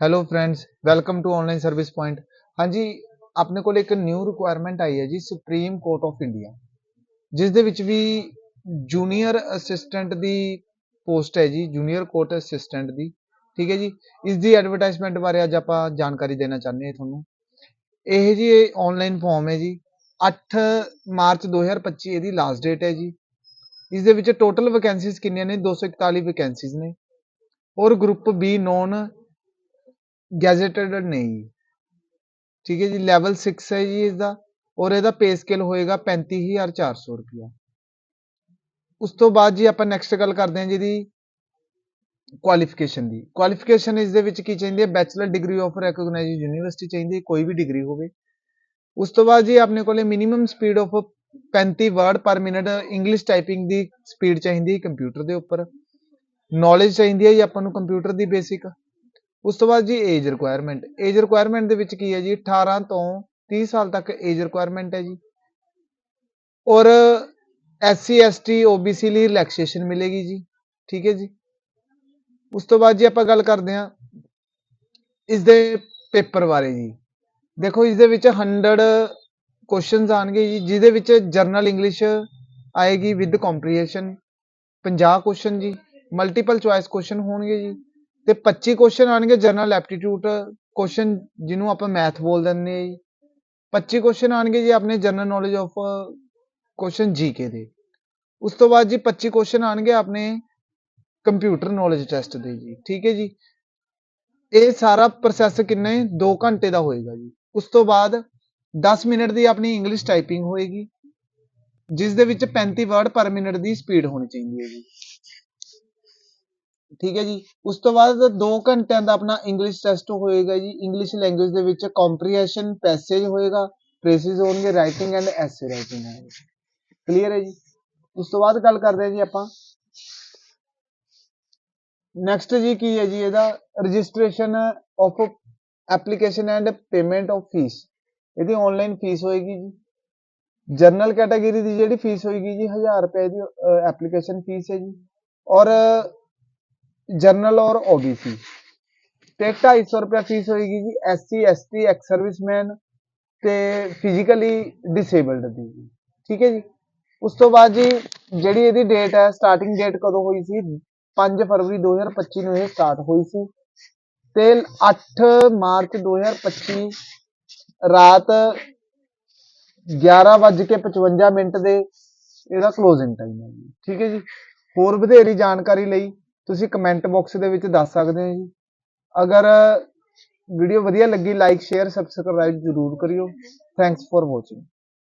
Hello friends welcome to online service point ਹਾਂਜੀ, ਆਪਣੇ ਕੋਲ ਇੱਕ ਨਿਊ ਰਿਕੁਆਇਰਮੈਂਟ ਆਈ ਹੈ ਜੀ ਸੁਪਰੀਮ ਕੋਰਟ ਆਫ ਇੰਡੀਆ ਜਿਸ ਦੇ ਵਿੱਚ ਵੀ ਜੂਨੀਅਰ ਅਸਿਸਟੈਂਟ ਦੀ ਪੋਸਟ ਹੈ ਜੀ ਜੂਨੀਅਰ ਕੋਰਟ ਅਸਿਸਟੈਂਟ ਦੀ। ਠੀਕ ਹੈ ਜੀ, ਇਸ ਦੀ ਐਡਵਰਟਾਈਜ਼ਮੈਂਟ ਬਾਰੇ ਅੱਜ ਆਪਾਂ ਜਾਣਕਾਰੀ ਦੇਣਾ ਚਾਹੁੰਦੇ ਹਾਂ ਤੁਹਾਨੂੰ। ਇਹ ਜੀ ਆਨਲਾਈਨ ਫਾਰਮ ਹੈ ਜੀ 8 ਮਾਰਚ 2025 ਇਹਦੀ ਲਾਸਟ ਡੇਟ ਹੈ ਜੀ। ਇਸ ਦੇ ਵਿੱਚ ਟੋਟਲ ਵੈਕੈਂਸੀਜ਼ ਕਿੰਨੀਆਂ ਨੇ? 241 ਵੈਕੈਂਸੀਜ਼ ਨੇ। ਔਰ ਗਰੁੱਪ ਬੀ ਨੋਨ ਗੈਜਟਡ ਨਹੀਂ। ਠੀਕ ਹੈ ਜੀ ਲੈਵਲ 6 ਹੈ ਜੀ ਇਸ ਦਾ ਔਰ ਇਹਦਾ ਪੇ ਸਕੇਲ ਹੋਏਗਾ 35400 ਰੁਪਇਆ। ਉਸ ਤੋਂ ਬਾਅਦ ਜੀ ਆਪਾਂ ਨੈਕਸਟ ਗੱਲ ਕਰਦੇ ਹਾਂ ਜਿਹਦੀ ਕੁਆਲੀਫਿਕੇਸ਼ਨ ਦੀ। ਕੁਆਲੀਫਿਕੇਸ਼ਨ ਇਸ ਦੇ ਵਿੱਚ ਕੀ ਚਾਹੀਦੀ ਹੈ? Bachelor degree of recognised university ਚਾਹੀਦੀ ਹੈ, ਕੋਈ ਵੀ ਡਿਗਰੀ ਹੋਵੇ। ਉਸ ਤੋਂ ਬਾਅਦ ਜੀ ਆਪਣੇ ਕੋਲੇ minimum speed of 35 word per minute English typing the speed ਚਾਹੀਦੀ ਹੈ ਕੰਪਿਊਟਰ ਦੇ ਉੱਪਰ। ਨੌਲੇਜ ਚਾਹੀਦੀ ਹੈ ਜੀ ਆਪਾਂ ਨੂੰ ਕੰਪਿਊਟਰ ਦੀ ਬੇਸਿਕ ਉਸ ਤੋਂ ਬਾਅਦ ਜੀ ਏਜ ਰਿਕੁਆਇਰਮੈਂਟ ਏਜ ਰਿਕੁਆਇਰਮੈਂਟ ਦੇ ਵਿੱਚ ਕੀ ਹੈ ਜੀ? 18 ਤੋਂ 30 ਸਾਲ ਤੱਕ ਏਜ ਰਿਕੁਆਇਰਮੈਂਟ ਹੈ ਜੀ। ਔਰ ਐਸਸੀ ਐਸਟੀ ਓਬੀਸੀ ਲਈ ਰਿਲੈਕਸੇਸ਼ਨ ਮਿਲੇਗੀ ਜੀ। ਠੀਕ ਹੈ ਜੀ। ਉਸ ਤੋਂ ਬਾਅਦ ਜੀ ਆਪਾਂ ਗੱਲ ਕਰਦੇ ਹਾਂ ਇਸ ਦੇ ਪੇਪਰ ਬਾਰੇ ਜੀ। ਦੇਖੋ, ਇਸ ਦੇ ਵਿੱਚ 100 ਕੁਐਸਚਨਸ ਆਣਗੇ ਜੀ, ਜਿਹਦੇ ਵਿੱਚ ਜਰਨਲ ਇੰਗਲਿਸ਼ ਆਏਗੀ ਵਿਦ ਕੰਪਰੀਹੈਂਸ਼ਨ 50 ਕੁਐਸਚਨ ਜੀ। ਮਲਟੀਪਲ ਚੁਆਇਸ ਕੁਐਸਚਨ ਹੋਣਗੇ ਜੀ। ਤੇ 25 ਕੁਐਸਚਨ ਆਣਗੇ ਜਨਰਲ ਐਪਟੀਟਿਊਡ ਕੁਐਸਚਨ ਜਿਹਨੂੰ ਆਪਾਂ ਮੈਥ ਬੋਲ ਦਿੰਦੇ ਆ ਜੀ। 25 ਕੁਐਸਚਨ ਆਣਗੇ ਜੀ ਆਪਣੇ general knowledge of question GK ਦੇ। ਉਸ ਤੋਂ ਬਾਅਦ ਜੀ 25 ਕੁਐਸਚਨ ਆਣਗੇ ਆਪਣੇ ਕੰਪਿਊਟਰ ਨੋਲੇਜ ਟੈਸਟ ਦੇ ਜੀ। ਠੀਕ ਹੈ ਜੀ? ਇਹ ਸਾਰਾ ਪ੍ਰੋਸੈਸ ਕਿੰਨੇ 2 ਘੰਟੇ ਦਾ ਹੋਏਗਾ ਜੀ। ਉਸ ਤੋਂ ਬਾਅਦ 10 ਮਿੰਟ ਦੀ ਆਪਣੀ ਇੰਗਲਿਸ਼ ਟਾਈਪਿੰਗ ਹੋਏਗੀ, ਜਿਸ ਦੇ ਵਿੱਚ 35 ਵਰਡ ਪਰ ਮਿੰਟ ਦੀ ਸਪੀਡ ਹੋਣੀ ਚਾਹੀਦੀ ਹੈ ਜੀ। ਠੀਕ ਹੈ ਜੀ। ਉਸ ਤੋਂ ਬਾਅਦ 2 ਘੰਟਿਆਂ ਦਾ ਆਪਣਾ ਇੰਗਲਿਸ਼ ਟੈਸਟ ਹੋਏਗਾ ਜੀ। ਇੰਗਲਿਸ਼ ਲੈਂਗੁਏਜ ਦੇ ਵਿੱਚ ਕੰਪਰੀਹੈਂਸ਼ਨ ਪੈਸੇਜ ਹੋਏਗਾ। ਫਰੇਸਿਸ ਹੋਣਗੇ ਰਾਈਟਿੰਗ ਐਂਡ ਐਸੇ ਰਾਈਟਿੰਗ ਹੋਣਗੇ। ਕਲੀਅਰ ਹੈ ਜੀ? ਉਸ ਤੋਂ ਬਾਅਦ ਗੱਲ ਕਰਦੇ ਹਾਂ ਜੀ ਆਪਾਂ। ਨੈਕਸਟ ਜੀ ਕੀ ਹੈ ਜੀ ਇਹਦਾ? Registration of application and payment of fee ਇਹਦੀ ਆਨਲਾਈਨ ਫੀਸ ਹੋਏਗੀ ਜੀ। ਜਨਰਲ ਕੈਟਾਗਰੀ ਦੀ ਜਿਹੜੀ ਫੀਸ ਹੋਏਗੀ ਜੀ 1000 ਰੁਪਏ ਦੀ ਐਪਲੀਕੇਸ਼ਨ ਫੀਸ ਹੈ ਜੀ। ਔਰ ਜਨਰਲ ਔਰ ਓਬੀਸੀ ਤੇ 250 ਰੁਪਏ ਫੀਸ ਹੋਏਗੀ ਜੀ ਐਸਸੀ ਐਸਟੀ ਐਕਸ ਸਰਵਿਸਮੈਨ ਤੇ ਫਿਜ਼ੀਕਲੀ ਡਿਸੇਬਲਡ ਦੀ। ਠੀਕ ਹੈ ਜੀ? ਉਸ ਤੋਂ ਬਾਅਦ ਜੀ, ਜਿਹੜੀ ਇਹਦੀ ਡੇਟ ਹੈ ਸਟਾਰਟਿੰਗ ਡੇਟ ਕਦੋਂ ਹੋਈ ਸੀ? 5 ਫਰਵਰੀ 2025 ਨੂੰ ਇਹ ਸਟਾਰਟ ਹੋਈ ਸੀ। ਤੇ 8 ਮਾਰਚ 2025 ਰਾਤ 11:55 ਮਿੰਟ ਦੇ ਇਹਦਾ ਕਲੋਜ਼ਿੰਗ ਟਾਈਮ ਹੈ ਜੀ। ਠੀਕ ਹੈ ਜੀ? ਹੋਰ ਵਧੇਰੀ ਜਾਣਕਾਰੀ ਲਈ ਤੁਸੀਂ ਕਮੈਂਟ ਬਾਕਸ ਦੇ ਵਿੱਚ ਦੱਸ ਸਕਦੇ ਹੋ ਜੀ। ਅਗਰ ਵੀਡੀਓ ਵਧੀਆ ਲੱਗੀ ਲਾਈਕ ਸ਼ੇਅਰ ਸਬਸਕ੍ਰਾਈਬ ਜ਼ਰੂਰ ਕਰਿਓ। Thanks for watching